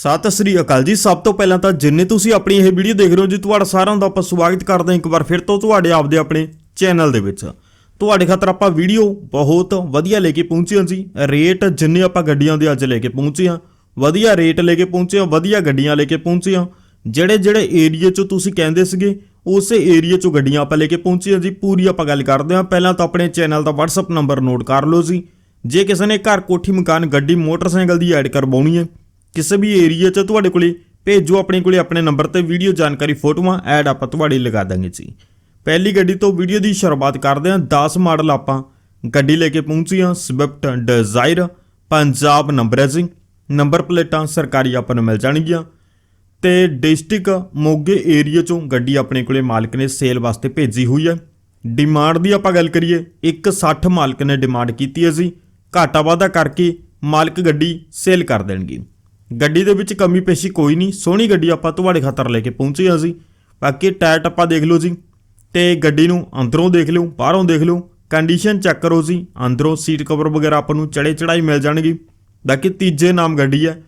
ਸਤਿ ਸ੍ਰੀ ਅਕਾਲ ਜੀ। ਸਭ ਤੋਂ ਪਹਿਲਾਂ ਤਾਂ ਜਿੰਨੇ ਤੁਸੀਂ ਆਪਣੀ ਇਹ ਵੀਡੀਓ ਦੇਖ ਰਹੇ ਹੋ ਜੀ, ਤੁਹਾਡਾ ਸਾਰਿਆਂ ਦਾ ਆਪਾਂ ਸਵਾਗਤ ਕਰਦੇ ਹਾਂ ਇੱਕ ਵਾਰ ਫਿਰ ਤੋਂ ਤੁਹਾਡੇ ਆਪਦੇ ਆਪਣੇ ਚੈਨਲ ਦੇ ਵਿੱਚ। ਤੁਹਾਡੇ ਖਾਤਰ ਆਪਾਂ ਵੀਡੀਓ ਬਹੁਤ ਵਧੀਆ ਲੈ ਕੇ ਪਹੁੰਚੇ ਹਾਂ ਜੀ। ਰੇਟ ਜਿੰਨੇ ਆਪਾਂ ਗੱਡੀਆਂ ਦੇ ਅੱਜ ਲੈ ਕੇ ਪਹੁੰਚੇ ਹਾਂ, ਵਧੀਆ ਰੇਟ ਲੈ ਕੇ ਪਹੁੰਚੇ ਹਾਂ, ਵਧੀਆ ਗੱਡੀਆਂ ਲੈ ਕੇ ਪਹੁੰਚੇ ਹਾਂ। ਜਿਹੜੇ ਜਿਹੜੇ ਏਰੀਆ 'ਚੋਂ ਤੁਸੀਂ ਕਹਿੰਦੇ ਸੀਗੇ, ਉਸੇ ਏਰੀਆ 'ਚੋਂ ਗੱਡੀਆਂ ਆਪਾਂ ਲੈ ਕੇ ਪਹੁੰਚੇ ਹਾਂ ਜੀ। ਪੂਰੀ ਆਪਾਂ ਗੱਲ ਕਰਦੇ ਹਾਂ। ਪਹਿਲਾਂ ਤਾਂ ਆਪਣੇ ਚੈਨਲ ਦਾ WhatsApp ਨੰਬਰ ਨੋਟ ਕਰ ਲਓ ਜੀ। ਜੇ ਕਿਸੇ ਨੇ ਘਰ ਕੋਠੀ ਮਕਾਨ, ਗੱਡੀ, ਮੋਟਰਸਾਈਕਲ ਦੀ ਐਡ ਕਰਵਾਉਣੀ ਹੈ ਕਿਸੇ ਵੀ ਏਰੀਆ 'ਚ ਤੁਹਾਡੇ ਕੋਲੇ ਭੇਜੋ, ਆਪਣੇ ਕੋਲੇ ਆਪਣੇ ਨੰਬਰ ਤੇ ਵੀਡੀਓ ਜਾਣਕਾਰੀ ਫੋਟੋਆਂ ਐਡ ਆਪਾਂ ਤੁਹਾਡੀ ਲਗਾ ਦਾਂਗੇ ਜੀ। ਪਹਿਲੀ ਗੱਡੀ ਤੋਂ ਵੀਡੀਓ ਦੀ ਸ਼ੁਰੂਆਤ ਕਰਦੇ ਹਾਂ। 10 ਮਾਡਲ ਆਪਾਂ ਗੱਡੀ ਲੈ ਕੇ ਪਹੁੰਚੀ ਹਾਂ। ਸਵਿਫਟ ਡਿਜ਼ਾਇਰ ਪੰਜਾਬ ਨੰਬਰ ਹੈ ਜੀ। ਨੰਬਰ ਪਲੇਟਾਂ ਸਰਕਾਰੀ ਆਪਾਂ ਨੂੰ ਮਿਲ ਜਾਣਗੀਆਂ। ਤੇ ਡਿਸਟ੍ਰਿਕਟ ਮੋਗੇ ਏਰੀਆ ਚੋਂ ਗੱਡੀ ਆਪਣੇ ਕੋਲੇ ਮਾਲਕ ਨੇ ਸੇਲ ਵਾਸਤੇ ਭੇਜੀ ਹੋਈ ਹੈ। ਡਿਮਾਂਡ ਦੀ ਆਪਾਂ ਗੱਲ ਕਰੀਏ 160 ਮਾਲਕ ਨੇ ਡਿਮਾਂਡ ਕੀਤੀ ਹੈ ਜੀ। ਘਾਟਾ ਵਾਧਾ ਕਰਕੇ ਮਾਲਕ ਗੱਡੀ ਸੇਲ ਕਰ ਦੇਣਗੇ। ਗੱਡੀ ਦੇ ਵਿੱਚ ਕਮੀ ਪੇਸ਼ੀ ਕੋਈ ਨਹੀਂ, ਸੋਹਣੀ ਗੱਡੀ ਆਪਾਂ ਤੁਹਾਡੇ ਖਾਤਰ ਲੈ ਕੇ ਪਹੁੰਚੇ ਹਾਂ ਜੀ ਬਾਕੀ ਟਾਇਰ ਟੱਪਾ ਦੇਖ ਲਓ ਜੀ, ਤੇ ਗੱਡੀ ਨੂੰ ਅੰਦਰੋਂ ਦੇਖ ਲਿਓ, ਬਾਹਰੋਂ ਦੇਖ ਲਿਓ ਕੰਡੀਸ਼ਨ ਚੈੱਕ ਕਰੋ ਜੀ, ਅੰਦਰੋਂ ਸੀਟ ਕਵਰ ਵਗੈਰਾ ਆਪਾਂ ਨੂੰ ਚੜੇ ਚੜਾਈ ਮਿਲ ਜਾਣਗੀ। ਬਾਕੀ ਤੀਜੇ ਨਾਮ ਗੱਡੀ ਹੈ,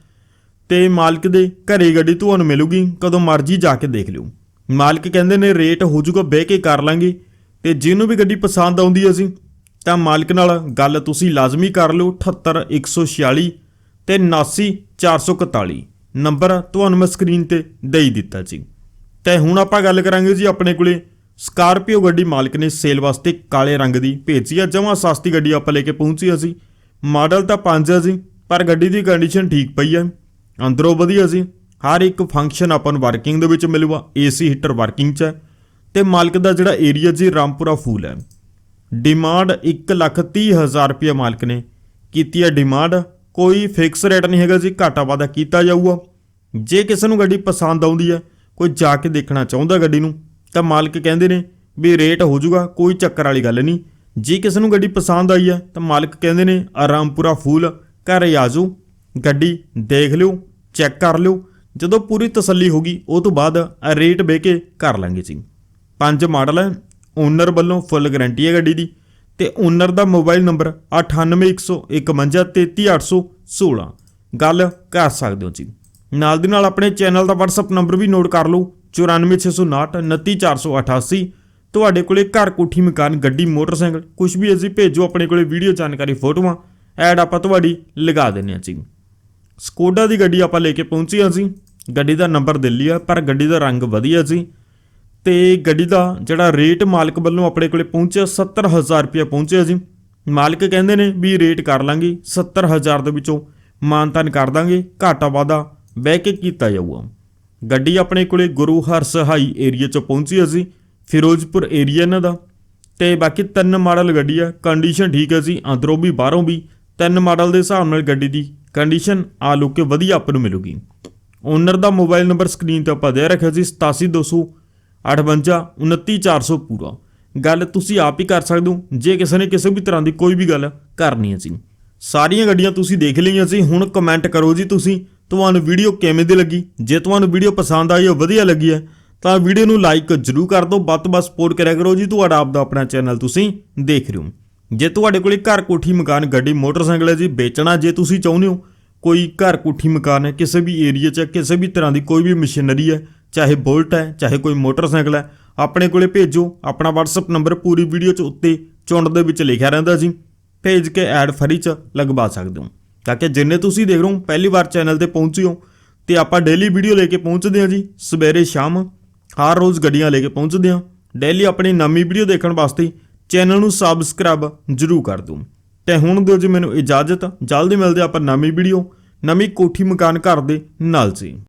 ਤੇ ਮਾਲਕ ਦੇ ਘਰੇ ਗੱਡੀ ਤੁਹਾਨੂੰ ਮਿਲੂਗੀ, ਕਦੋਂ ਮਰਜ਼ੀ ਜਾ ਕੇ ਦੇਖ ਲਿਓ। ਮਾਲਕ ਕਹਿੰਦੇ ਨੇ ਰੇਟ ਹੋ ਜਾਊਗਾ, ਬਹਿ ਕੇ ਕਰ ਲਾਂਗੇ, ਤੇ ਜਿਹਨੂੰ ਵੀ ਗੱਡੀ ਪਸੰਦ ਆਉਂਦੀ ਹੈ ਜੀ, ਤਾਂ ਮਾਲਕ ਨਾਲ ਗੱਲ ਤੁਸੀਂ ਲਾਜ਼ਮੀ ਕਰ ਲਿਓ 78146 ਤੇ 79441 ਨੰਬਰ ਤੁਹਾਨੂੰ ਮੈਂ ਸਕਰੀਨ ਤੇ ਦੇਈ ਦਿੱਤਾ ਜੀ। ਤੇ ਹੁਣ ਆਪਾਂ ਗੱਲ ਕਰਾਂਗੇ ਜੀ ਆਪਣੇ ਕੋਲੇ ਸਕਾਰਪੀਓ ਗੱਡੀ ਮਾਲਕ ਨੇ ਸੇਲ ਵਾਸਤੇ ਕਾਲੇ ਰੰਗ ਦੀ ਭੇਜੀ ਆ। ਜਮਾਂ ਸਸਤੀ ਗੱਡੀ ਆਪਾਂ ਲੈ ਕੇ ਪਹੁੰਚੀ ਅਸੀਂ ਮਾਡਲ ਤਾਂ 5 ਹੈ ਜੀ, ਪਰ ਗੱਡੀ ਦੀ ਕੰਡੀਸ਼ਨ ਠੀਕ ਪਈ ਹੈ ਅੰਦਰੋਂ ਵਧੀਆ ਸੀ ਹਰ ਇੱਕ ਫੰਕਸ਼ਨ ਆਪਾਂ ਨੂੰ ਵਰਕਿੰਗ ਦੇ ਵਿੱਚ ਮਿਲੂਗਾ। ਏਸੀ ਹੀਟਰ ਵਰਕਿੰਗ 'ਚ ਹੈ ਤੇ ਮਾਲਕ ਦਾ ਜਿਹੜਾ ਏਰੀਆ ਜੀ, ਰਾਮਪੁਰਾ ਫੂਲ ਹੈ ਡਿਮਾਂਡ 130000 ਰੁਪਏ ਮਾਲਕ ਨੇ ਕੀਤੀ ਹੈ ਡਿਮਾਂਡ ਕੋਈ ਫਿਕਸ ਰੇਟ ਨਹੀਂ ਹੈਗਾ ਜੀ, ਘਾਟਾ ਵਾਧਾ ਕੀਤਾ ਜਾਊਗਾ। ਜੇ ਕਿਸੇ ਨੂੰ ਗੱਡੀ ਪਸੰਦ ਆਉਂਦੀ ਹੈ, ਕੋਈ ਜਾ ਕੇ ਦੇਖਣਾ ਚਾਹੁੰਦਾ ਗੱਡੀ ਨੂੰ, ਤਾਂ ਮਾਲਕ ਕਹਿੰਦੇ ਨੇ ਵੀ ਰੇਟ ਹੋ ਜਾਊਗਾ, ਕੋਈ ਚੱਕਰ ਵਾਲੀ ਗੱਲ ਨਹੀਂ। ਜੇ ਕਿਸੇ ਨੂੰ ਗੱਡੀ ਪਸੰਦ ਆਈ ਹੈ, ਤਾਂ ਮਾਲਕ ਕਹਿੰਦੇ ਨੇ, ਆਰਾਮਪੁਰਾ ਫੂਲ, ਘਰੇ ਆ ਜਾਓ, ਗੱਡੀ ਦੇਖ ਲਿਓ, ਚੈੱਕ ਕਰ ਲਿਓ। ਜਦੋਂ ਪੂਰੀ ਤਸੱਲੀ ਹੋ ਗਈ, ਉਹ ਤੋਂ ਬਾਅਦ ਰੇਟ ਬਹਿ ਕੇ ਕਰ ਲਾਂਗੇ ਜੀ। ਪੰਜ ਮਾਡਲ ਹੈ ਓਨਰ ਵੱਲੋਂ ਫੁੱਲ ਗਾਰੰਟੀ ਹੈ ਗੱਡੀ ਦੀ। ਤੇ ਓਨਰ ਦਾ ਮੋਬਾਈਲ ਨੰਬਰ 9815133816 ਗੱਲ ਕਰ ਸਕਦੇ ਹੋ ਜੀ। ਨਾਲ ਦੀ ਨਾਲ ਆਪਣੇ ਚੈਨਲ ਦਾ WhatsApp ਨੰਬਰ ਵੀ ਨੋਟ ਕਰ ਲਓ। 9469299488 ਤੁਹਾਡੇ ਕੋਲੇ ਘਰ ਕੋਠੀ, ਮਕਾਨ, ਗੱਡੀ, ਮੋਟਰਸਾਈਕਲ ਕੁਝ ਵੀ ਅਸੀਂ ਭੇਜੋ, ਆਪਣੇ ਕੋਲੇ ਵੀਡੀਓ ਜਾਣਕਾਰੀ, ਫੋਟੋਆਂ ਐਡ ਆਪਾਂ ਤੁਹਾਡੀ ਲਗਾ ਦਿੰਨੇ ਆ ਜੀ। ਸਕੋਡਾ ਦੀ ਗੱਡੀ ਆਪਾਂ ਲੈ ਕੇ ਪਹੁੰਚੀ ਹਾਂ ਜੀ। ਗੱਡੀ ਦਾ ਨੰਬਰ ਦਿੱਲੀ ਆ, ਪਰ ਗੱਡੀ ਦਾ ਰੰਗ ਵਧੀਆ ਸੀ ਤੇ ਗੱਡੀ ਦਾ ਜਿਹੜਾ ਰੇਟ ਮਾਲਕ ਵੱਲੋਂ ਆਪਣੇ ਕੋਲੇ ਪਹੁੰਚਿਆ 70000 ਰੁਪਏ ਪਹੁੰਚਿਆ ਜੀ। ਮਾਲਕ ਕਹਿੰਦੇ ਨੇ ਵੀ ਰੇਟ ਕਰ ਲਾਂਗੇ 70000 ਦੇ ਵਿੱਚੋਂ ਮਾਨਤਾਨ ਕਰ ਦਾਂਗੇ, ਘਾਟਾ ਵਾਦਾ ਬਹਿ ਕੇ ਕੀਤਾ ਜਾਊਗਾ। ਗੱਡੀ ਆਪਣੇ ਕੋਲੇ ਗੁਰੂ ਹਰ ਸਹਾਈ ਏਰੀਆ ਚ ਪਹੁੰਚੀ ਅਸੀਂ ਫਿਰੋਜ਼ਪੁਰ ਏਰੀਆ ਇਹਨਾਂ ਦਾ। ਤੇ ਬਾਕੀ ਤਿੰਨ ਮਾਡਲ ਗੱਡੀ ਆ ਕੰਡੀਸ਼ਨ ਠੀਕ ਹੈ ਜੀ, ਅੰਦਰੋਂ ਵੀ, ਬਾਹਰੋਂ ਵੀ। ਤਿੰਨ ਮਾਡਲ ਦੇ ਹਿਸਾਬ ਨਾਲ ਗੱਡੀ ਦੀ ਕੰਡੀਸ਼ਨ ਆ ਲੋਕੇ ਵਧੀਆ ਆਪ ਨੂੰ ਮਿਲੂਗੀ। ਓਨਰ ਦਾ ਮੋਬਾਈਲ ਨੰਬਰ ਸਕਰੀਨ ਤੇ ਆਪਾਂ ਦੇ ਰੱਖਿਆ ਜੀ 87200 58 29400 ਪੂਰਾ। ਗੱਲ ਤੁਸੀਂ ਆਪ ਹੀ ਕਰ ਸਕਦੇ ਹੋ, ਜੇ ਕਿਸੇ ਨੇ ਕਿਸੇ ਵੀ ਤਰ੍ਹਾਂ ਦੀ ਕੋਈ ਵੀ ਗੱਲ ਕਰਨੀ ਹੈ ਜੀ। ਸਾਰੀਆਂ ਗੱਡੀਆਂ ਤੁਸੀਂ ਦੇਖ ਲਈਆਂ ਸੀ, ਹੁਣ ਕਮੈਂਟ ਕਰੋ ਜੀ ਤੁਸੀਂ, ਤੁਹਾਨੂੰ ਵੀਡੀਓ ਕਿਵੇਂ ਦੀ ਲੱਗੀ? ਜੇ ਤੁਹਾਨੂੰ ਵੀਡੀਓ ਪਸੰਦ ਆਈ ਹੈ, ਵਧੀਆ ਲੱਗੀ ਹੈ, ਤਾਂ ਵੀਡੀਓ ਨੂੰ ਲਾਈਕ ਜ਼ਰੂਰ ਕਰ ਦਿਓ, ਵੱਧ ਤੋਂ ਵੱਧ ਸਪੋਰਟ ਕਰਿਆ ਕਰੋ ਜੀ, ਤੁਹਾਡਾ ਆਪ ਦਾ ਆਪਣਾ ਚੈਨਲ ਤੁਸੀਂ ਦੇਖ ਰਹੇ ਹੋ। ਜੇ ਤੁਹਾਡੇ ਕੋਲੇ ਘਰ ਕੋਠੀ ਮਕਾਨ, ਗੱਡੀ, ਮੋਟਰਸਾਈਕਲ ਹੈ ਜੀ, ਵੇਚਣਾ ਜੇ ਤੁਸੀਂ ਚਾਹੁੰਦੇ ਹੋ, ਕੋਈ ਘਰ ਕੋਠੀ ਮਕਾਨ ਹੈ, ਕਿਸੇ ਵੀ ਏਰੀਆ 'ਚ ਕਿਸੇ ਵੀ ਤਰ੍ਹਾਂ ਦੀ ਕੋਈ ਵੀ ਮਸ਼ੀਨਰੀ ਹੈ ਚਾਹੇ ਬੁਲਟ ਹੈ, ਚਾਹੇ ਕੋਈ ਮੋਟਰਸਾਈਕਲ ਹੈ, ਆਪਣੇ ਕੋਲੇ ਭੇਜੋ। ਆਪਣਾ WhatsApp ਨੰਬਰ ਪੂਰੀ ਵੀਡੀਓ 'ਚ ਉੱਤੇ ਚੁੰਡ ਦੇ ਵਿੱਚ ਲਿਖਿਆ ਰਹਿੰਦਾ ਜੀ। ਭੇਜ ਕੇ ਐਡ ਫਰੀ 'ਚ ਲਗਵਾ ਸਕਦੇ ਹੋ। ਤਾਂ ਕਿ ਜਿੰਨੇ ਤੁਸੀਂ ਦੇਖ ਰਹੇ ਹੋ, ਪਹਿਲੀ ਵਾਰ ਚੈਨਲ ਤੇ ਪਹੁੰਚੇ ਹੋ, ਤੇ ਆਪਾਂ ਡੇਲੀ ਵੀਡੀਓ ਲੈ ਕੇ ਪਹੁੰਚਦੇ ਹਾਂ ਜੀ, ਸਵੇਰੇ ਸ਼ਾਮ, ਹਰ ਰੋਜ਼ ਗੱਡੀਆਂ ਲੈ ਕੇ ਪਹੁੰਚਦੇ ਹਾਂ। ਡੇਲੀ ਆਪਣੀ ਨਵੀਂ ਵੀਡੀਓ ਦੇਖਣ ਵਾਸਤੇ ਚੈਨਲ ਨੂੰ ਸਬਸਕ੍ਰਾਈਬ ਜ਼ਰੂਰ ਕਰ ਦਿਓ। ਤੇ ਹੁਣ ਦਿਓ ਜੀ ਮੈਨੂੰ ਇਜਾਜ਼ਤ, ਜਲਦੀ ਮਿਲਦੇ ਆਪਾਂ ਨਵੀਂ ਵੀਡੀਓ ਨਵੀਂ ਕੋਠੀ ਮਕਾਨ ਘਰ ਦੇ ਨਾਲ ਜੀ।